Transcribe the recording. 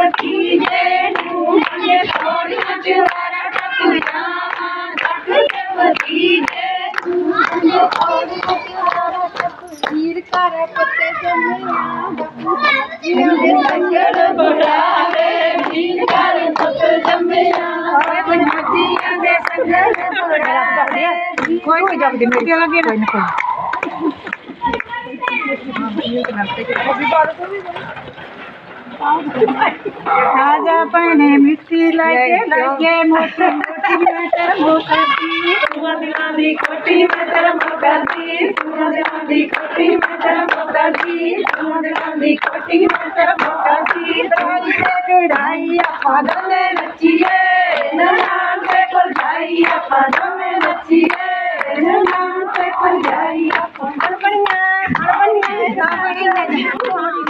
ਤੇ ਪਤੀ ਜੇ ਨੂੰ ਇਹ ਥੋੜੀਆਂ ਜਵਾਰਾ ਟੱਪ ਜਾਵਾਂ ਜੱਗ ਤੇ ਪਤੀ ਜੇ ਵੀਰ ਘਰ ਪੱਤੇ ਜੰਮਿਆ ਜਿੰਦੇ ਸੰਗਲ ਬੜਾਵੇ ਵੀਰ ਕਰ ਸੁਖ ਜੰਮਿਆ ਹੋਏ ਦੇ ਸੰਗਲ ਬੜਾਵੇ ਕੋਈ ਕੋਈ ਜੱਗ ਦੇ ਮੇਰੇ ਲੱਗੇ ਕੋਈ ਨਾ। ਕੋਈ खाजा पने मिट्टी लगे लगे मोती मोती में धर्म करती सूरज गांधी कोटी में धर्म करती सूरज गांधी कोटी में धर्म करती सूरज गांधी कोटी में धर्म करती ताली से बिड़ाई पादल में नचिए नारायण से पर जाई पादल में नचिए।